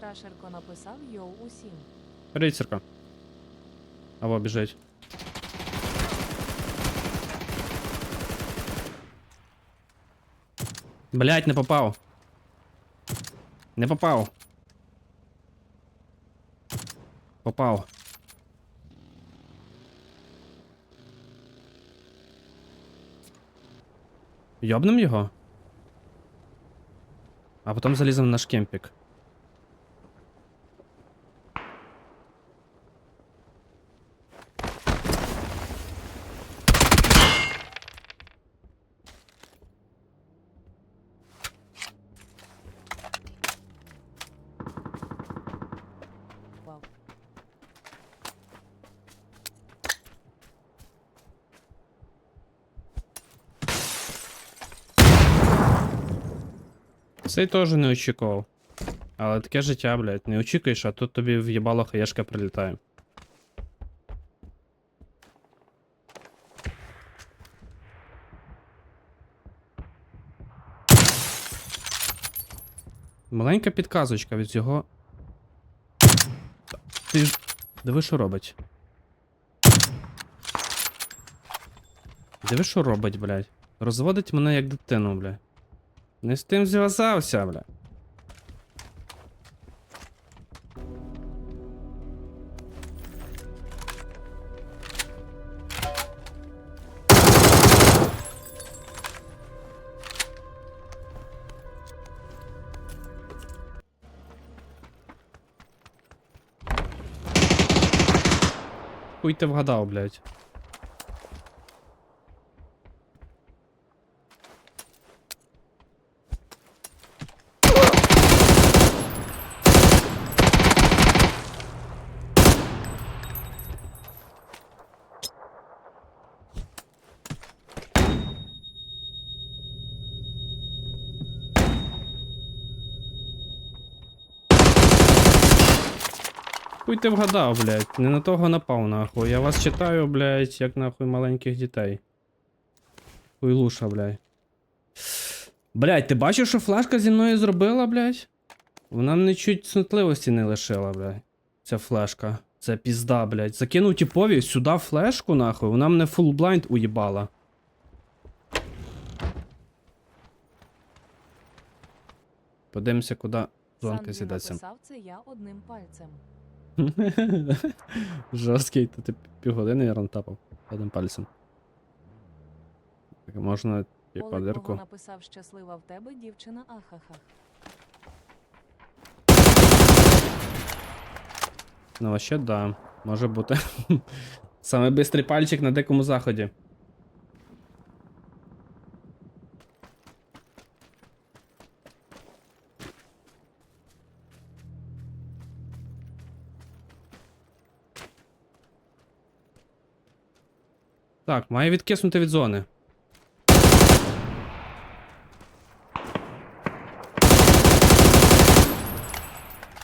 Трашерко написав йоу усім. Рейцерка. Або біжить. Блять, не попав. Не попав. Попав. Йобнем його? А потім заліземо в наш кемпік. Цей теж не очікував. Але таке життя, блядь, не очікуєш, а тут тобі в'єбало хаєшка прилітає. Маленька підказочка від цього. Ти ж. Диви, що робить. Диви, що робить, блядь. Розводить мене як дитину, блядь. Не з тим зв'язався, бля. Хуй ти вгадав, блядь. Хуй ти вгадав, блядь. Не на того напав, нахуй. Я вас читаю, блядь, як нахуй маленьких дітей. Хуй луша, блядь. Блядь, ти бачив, що флешка зі мною зробила, блядь? Вона мене чуть цнотливості не лишила, блядь. Ця флешка. Це пізда, блядь. Закинув типові сюди флешку, нахуй. Вона мене фул блайнд уїбала. Подивимося, куди зонка написав це я одним пальцем. Жорсткий, то ти півгодини я тапав одним пальцем. Так, можна типа дирку. написав щаслива в тебе дівчина ахаха. Ну, вообще, да. Може бути. Саме бистрий пальчик на дикому заході. Так, має відкиснути від зони.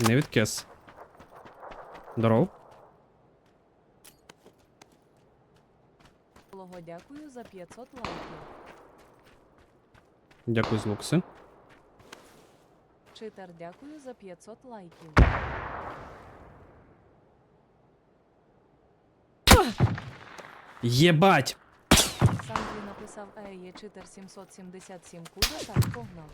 Не відкис. Здоров. Дякую за 500 лайків. Дякую з Лукси. Читер дякую за 500 лайків. Єбать! Сандрі написав Eye читер 777 куда так погнав.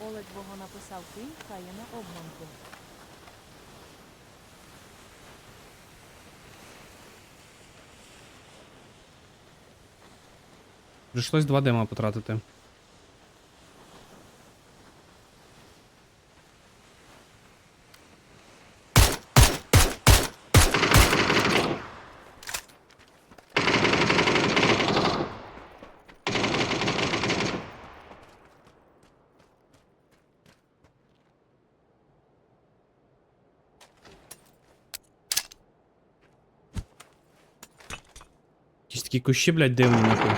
Олег Бого написав кинь хає на обманку. Прийшлось два дима потратити. Такі кущі, блядь, дивні нахуй.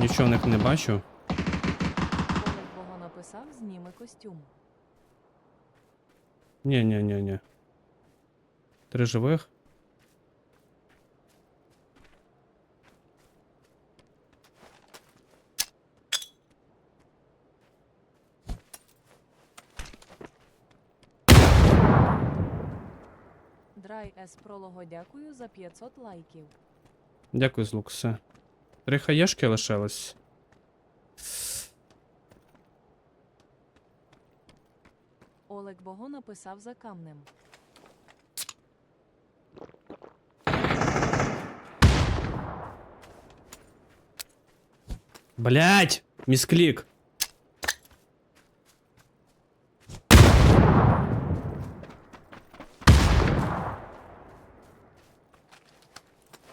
Нічого в них не бачу. Коли кого написав, зніми костюм. Ні, ні, ні, ні. Три живих. Драй С пролого дякую за 500 лайків. Дякую, Злуксе. Три хаєшки лишилось. Олег Бого написав за камнем. Блять! Місклік!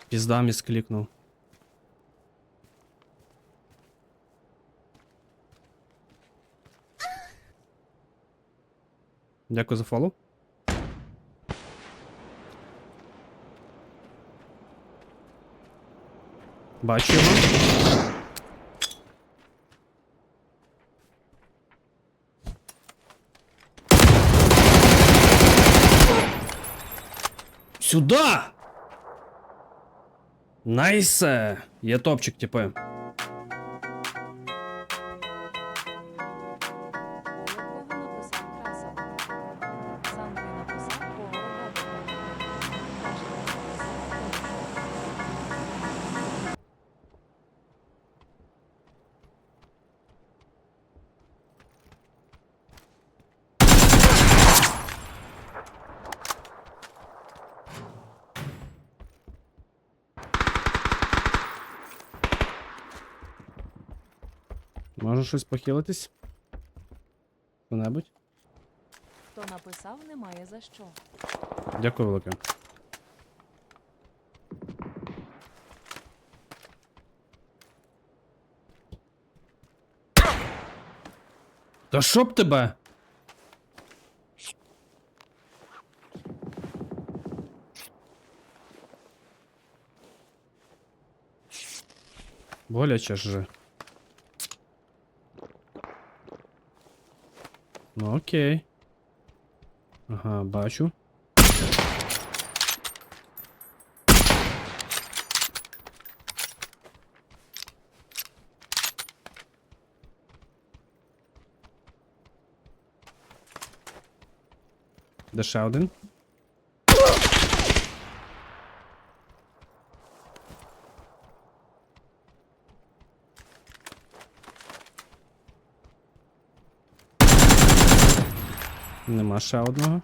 Пізда місклікнув. Дякую за фоллоу. Бачу його. Сюда! Найсе! Є топчик, типи. Може щось похилитись? Хто-небудь? Хто написав, немає за що. Дякую велике. Та що б тебе? Боляче ж. Ну окей. Ага, бачу. Де ще один? Нема ще одного.